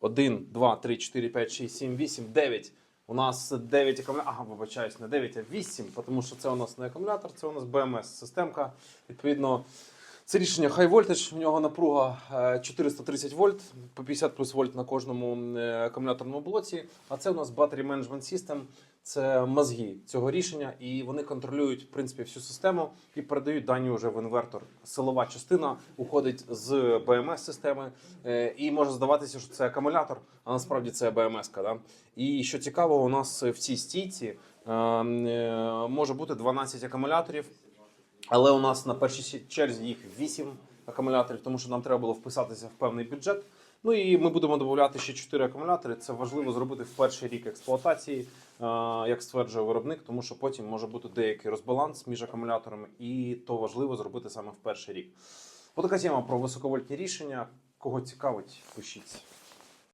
1, 2, 3, 4, 5, 6, 7, 8, 9. У нас 9 акумуляторів. Ага, вибачаюсь, не 9, а 8, тому що це у нас не акумулятор, це у нас BMS-системка. Відповідно, це рішення High Voltage, у нього напруга е, 430 вольт, по 50 плюс вольт на кожному е, акумуляторному блоці. А це у нас Battery Management System, це мозги цього рішення, і вони контролюють в принципі всю систему і передають дані вже в інвертор. Силова частина уходить з BMS-системи, е, і може здаватися, що це акумулятор, а насправді це BMS-ка. Да? І що цікаво, у нас в цій стійці е, е, може бути 12 акумуляторів. Але у нас на першій черзі їх 8 акумуляторів, тому що нам треба було вписатися в певний бюджет. Ну і ми будемо додати ще 4 акумулятори. Це важливо зробити в перший рік експлуатації, е, як стверджує виробник, тому що потім може бути деякий розбаланс між акумуляторами, і то важливо зробити саме в перший рік. Отака тема про високовольтні рішення. Кого цікавить, пишіть.